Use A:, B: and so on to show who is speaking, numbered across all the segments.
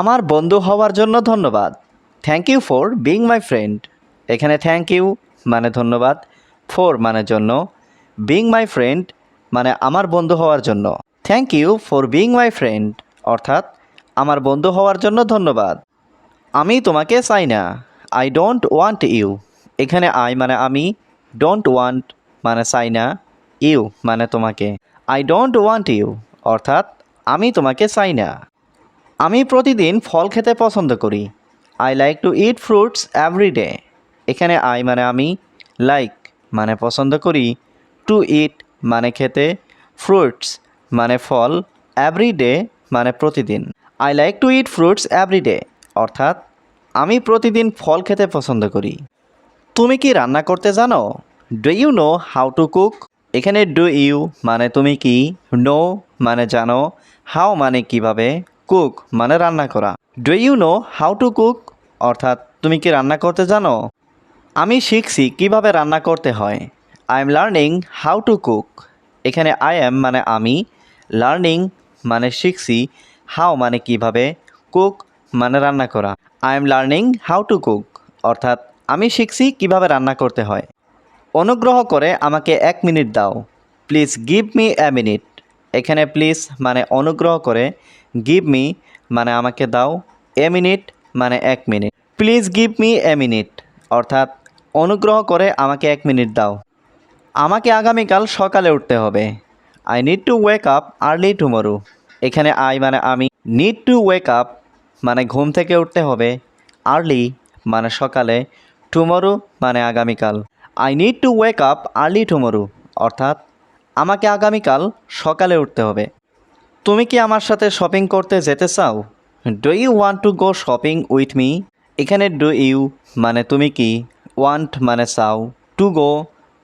A: আমার বন্ধু হওয়ার জন্য ধন্যবাদ। Thank you for being my friend এখানে থ্যাংক ইউ মানে ধন্যবাদ। ফর মানে জন্য। বিং মাই ফ্রেন্ড মানে আমার বন্ধু হওয়ার জন্য। Thank you for being my friend অর্থাৎ আমার বন্ধু হওয়ার জন্য ধন্যবাদ। আমি তোমাকে চাই না। আই ডোন্ট ওয়ান্ট ইউ এখানে আই মানে আমি। ডোন্ট ওয়ান্ট মানে চাই না। ইউ মানে তোমাকে। আই ডোন্ট ওয়ান্ট ইউ অর্থাৎ আমি তোমাকে চাই না। আমি প্রতিদিন ফল খেতে পছন্দ করি। I like to eat fruits every day এখানে আই মানে আমি লাইক মানে পছন্দ করি। টু ইট মানে খেতে ফ্রুটস মানে ফল এভরি ডে মানে প্রতিদিন। I like to eat fruits every day অর্থাৎ, আমি প্রতিদিন ফল খেতে পছন্দ করি। তুমি কি রান্না করতে জানো? Do you know how to cook এখানে ডু ইউ মানে তুমি কি? নো মানে জানো। হাও মানে কীভাবে? কুক মানে রান্না করা। Do you know how to cook অর্থাৎ, তুমি কি রান্না করতে জানো? আমি শিখছি কীভাবে রান্না করতে হয়। I am learning how to cook এখানে আই এম মানে আমি। লার্নিং মানে শিখছি হাউ মানে কীভাবে। কুক মানে রান্না করা। I am learning how to cook অর্থাৎ, আমি শিখছি কীভাবে রান্না করতে হয়। অনুগ্রহ করে আমাকে এক মিনিট দাও। Please give me a minute এখানে প্লিজ মানে অনুগ্রহ করে গিভ মি মানে আমাকে দাও এ মিনিট মানে এক minute please give me a minute অর্থাৎ অনুগ্রহ করে আমাকে এক মিনিট দাও। আমাকে আগামীকাল সকালে উঠতে হবে। I need to wake up early tomorrow এখানে আই মানে আমি নিড টু ওয়েক আপ মানে ঘুম থেকে উঠতে হবে আর্লি মানে সকালে টুমরো মানে আগামীকাল। I need to wake up early tomorrow অর্থাৎ আমাকে আগামীকাল সকালে উঠতে হবে। তুমি কি আমার সাথে শপিং করতে যেতে চাও? Do you want to go shopping with me এখানে ডু ইউ মানে তুমি কি ওয়ান্ট মানে চাও। টু গো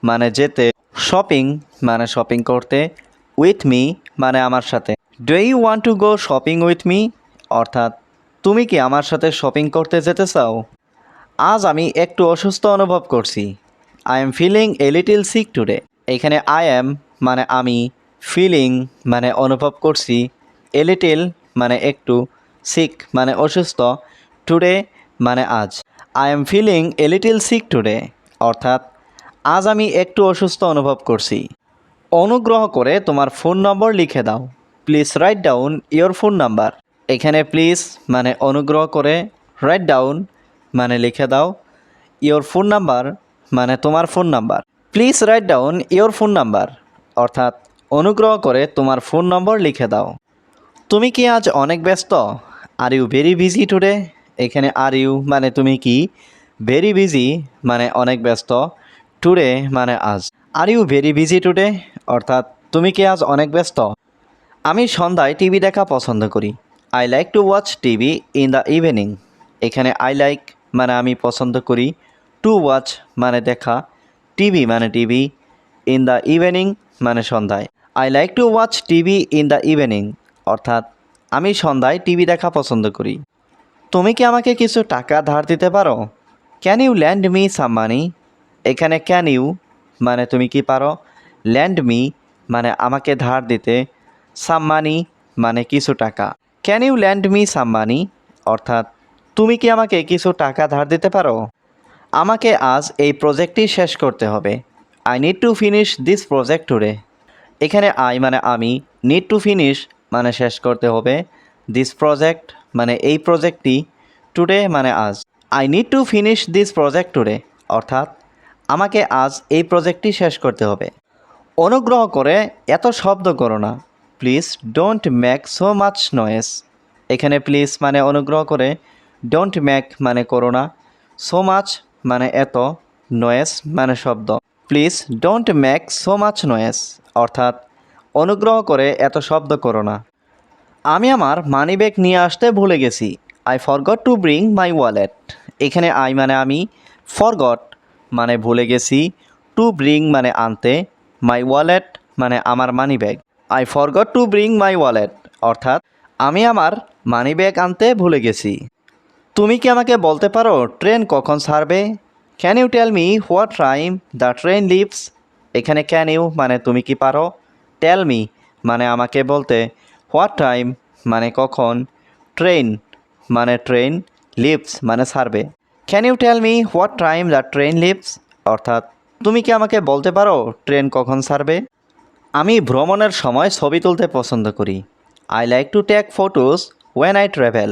A: মানে যেতে শপিং মানে শপিং করতে উইথ মি মানে আমার সাথে। Do you want to go shopping with me অর্থাৎ, তুমি কি আমার সাথে শপিং করতে যেতে চাও? আজ আমি একটু অসুস্থ অনুভব করছি। I am feeling a little sick today এখানে আই এম মানে আমি ফিলিং মানে অনুভব করছি এ লিটিল মানে একটু সিক মানে অসুস্থ টুডে মানে আজ। I am feeling a little sick today অর্থাৎ, আজ আমি একটু অসুস্থ অনুভব করছি। অনুগ্রহ করে তোমার ফোন নম্বর লিখে দাও। Please write down your phone number এখানে প্লিজ মানে অনুগ্রহ করে রাইট ডাউন মানে লিখে দাও। ইয়োর ফোন নাম্বার মানে তোমার phone number please write down your phone number অর্থাৎ অনুগ্রহ করে তোমার ফোন নম্বর লিখে দাও। তুমি কি আজ অনেক ব্যস্ত? Are you very busy today এখানে আর ইউ মানে তুমি কি? ভেরি বিজি মানে অনেক ব্যস্ত। টুডে মানে আজ। Are you very busy today অর্থাৎ তুমি কি আজ অনেক ব্যস্ত? আমি সন্ধ্যায় টিভি দেখা পছন্দ করি। I like to watch TV in the evening এখানে আই লাইক মানে আমি পছন্দ করি। টু ওয়াচ মানে দেখা। টিভি মানে টিভি। ইন দ্য ইভিনিং মানে সন্ধ্যায়। I like to watch TV in the evening অর্থাৎ আমি সন্ধ্যায় টিভি দেখা পছন্দ করি। তুমি কি আমাকে কিছু টাকা ধার দিতে পারো? Can you lend me some money এখানে ক্যান ইউ মানে তুমি কি পারো? ল্যান্ড মি মানে আমাকে ধার দিতে। সাম মানি মানে কিছু টাকা। Can you lend me some money অর্থাৎ তুমি কি আমাকে কিছু টাকা ধার দিতে পারো? আমাকে আজ এই প্রজেক্টটি শেষ করতে হবে। I need to finish this project today এখানে আই মানে আমি নিড টু ফিনিশ মানে শেষ করতে হবে দিস প্রজেক্ট মানে এই প্রজেক্টটি টুডে মানে আজ। I need to finish this project today অর্থাৎ আমাকে আজ এই প্রজেক্টটি শেষ করতে হবে। অনুগ্রহ করে এত শব্দ করো না। Please don't make so much noise এখানে প্লিজ মানে অনুগ্রহ করে ডোন্ট মেক মানে করো না। সো মাচ মানে এত নয়েস মানে শব্দ। Please don't make so much noise. অর্থাৎ, অনুগ্রহ করে এত শব্দ করো না। আমি আমার মানি ব্যাগ নিয়ে আসতে ভুলে গেছি। I forgot to bring my wallet এখানে আই মানে আমি ফরগট মানে ভুলে গেছি। টু ব্রিং মানে আনতে। মাই ওয়ালেট মানে আমার money bag. I forgot to bring my wallet অর্থাৎ, আমি আমার মানি ব্যাগ আনতে ভুলে গেছি। তুমি কি আমাকে বলতে পারো, ট্রেন কখন ছাড়বে? Can you tell me what time the train leaves এখানে ক্যান ইউ মানে তুমি কি পারো? টেল মি মানে আমাকে বলতে হোয়াট টাইম মানে কখন? ট্রেন মানে ট্রেন লিভস মানে সারবে can you tell me what time the train leaves অর্থাৎ, তুমি কি আমাকে বলতে পারো ট্রেন কখন ছাড়বে? আমি ভ্রমণের সময় ছবি তুলতে পছন্দ করি। I like to take photos when I travel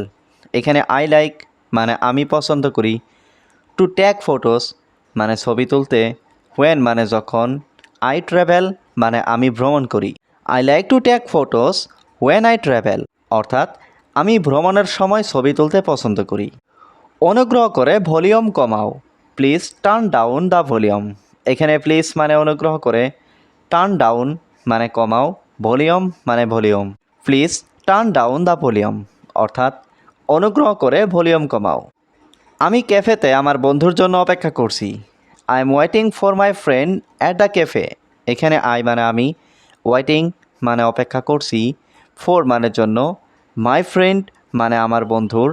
A: এখানে আই লাইক মানে আমি পছন্দ করি। টু টেক ফটোস মানে ছবি তুলতে ওয়েন মানে যখন আই ট্রাভেল মানে আমি ভ্রমণ করি। I like to take photos when I travel অর্থাৎ আমি ভ্রমণের সময় ছবি তুলতে পছন্দ করি। অনুগ্রহ করে ভলিউম কমাও। Please turn down the volume এখানে প্লিজ মানে অনুগ্রহ করে টার্ন ডাউন মানে কমাও, ভলিউম মানে volume. Please turn down the volume অর্থাৎ অনুগ্রহ করে ভলিউম কমাও। আমি ক্যাফেতে আমার বন্ধুর জন্য অপেক্ষা করছি। I am waiting for my friend at the cafe এখানে আই মানে আমি ওয়েটিং মানে অপেক্ষা করছি ফোর মানে জন্য মাই ফ্রেন্ড মানে আমার বন্ধুর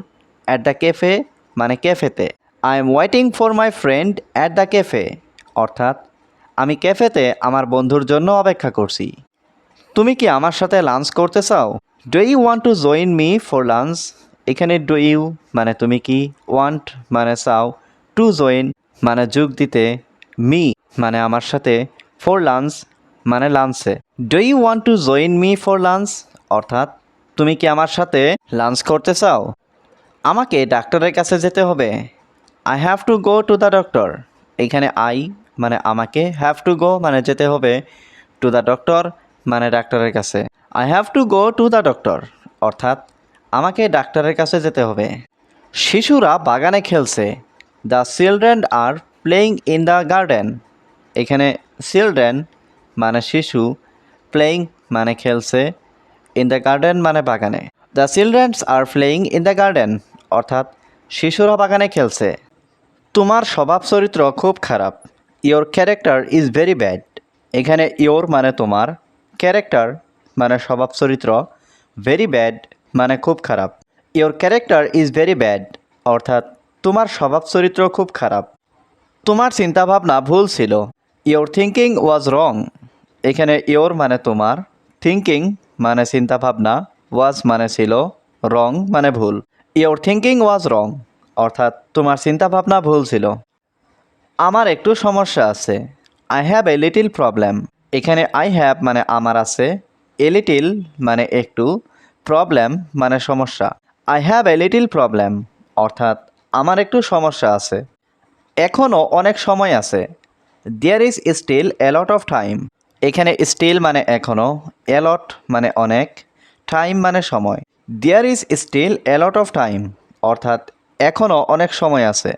A: অ্যাট দ্য ক্যাফে মানে ক্যাফেতে। I am waiting for my friend at the cafe অর্থাৎ, আমি ক্যাফেতে আমার বন্ধুর জন্য অপেক্ষা করছি। তুমি কি আমার সাথে লাঞ্চ করতে চাও? Do you want to join me for lunch এখানে ডু ইউ মানে তুমি কি ওয়ান্ট মানে চাও টু জয়েন মানে যোগ দিতে মি মানে আমার সাথে ফর লাঞ্চ মানে লাঞ্চে do you want to join me for lunch অর্থাৎ তুমি কি আমার সাথে লাঞ্চ করতে চাও? আমাকে ডাক্তারের কাছে যেতে হবে। I have to go to the doctor এখানে আই মানে আমাকে হ্যাভ টু গো মানে যেতে হবে টু দ্য ডক্টর মানে ডাক্তারের কাছে। I have to go to the doctor অর্থাৎ আমাকে ডাক্তারের কাছে যেতে হবে। শিশুরা বাগানে খেলছে। The children are playing in the garden এখানে চিলড্রেন মানে শিশু প্লেয়িং মানে খেলছে। ইন দ্য গার্ডেন মানে বাগানে। The childrens are playing in the garden অর্থাৎ শিশুরা বাগানে খেলছে। তোমার স্বভাব চরিত্র খুব খারাপ। Your character is very bad এখানে ইওর মানে তোমার। ক্যারেক্টার মানে স্বভাব চরিত্র। ভেরি ব্যাড মানে খুব খারাপ। Your character is very bad অর্থাৎ তোমার স্বভাব চরিত্র খুব খারাপ। তোমার চিন্তাভাবনা ভুল ছিল। ইওর থিঙ্কিং ওয়াজ রং এখানে ইওর মানে তোমার থিঙ্কিং মানে চিন্তাভাবনা ওয়াজ মানে ছিল রং মানে ভুল। ইওর থিঙ্কিং ওয়াজ রং অর্থাৎ তোমার চিন্তাভাবনা ভুল ছিল। আমার একটু সমস্যা আছে। I have a little problem এখানে আই হ্যাভ মানে আমার আছে এ লিটিল মানে একটু প্রবলেম মানে সমস্যা। I have a little problem অর্থাৎ আমার একটু সমস্যা আছে। এখনও অনেক সময় আছে। There is still a lot of time এখানে স্টিল মানে এখনও অ্যালট মানে অনেক টাইম মানে সময়। There is still a lot of time অর্থাৎ এখনও অনেক সময় আছে।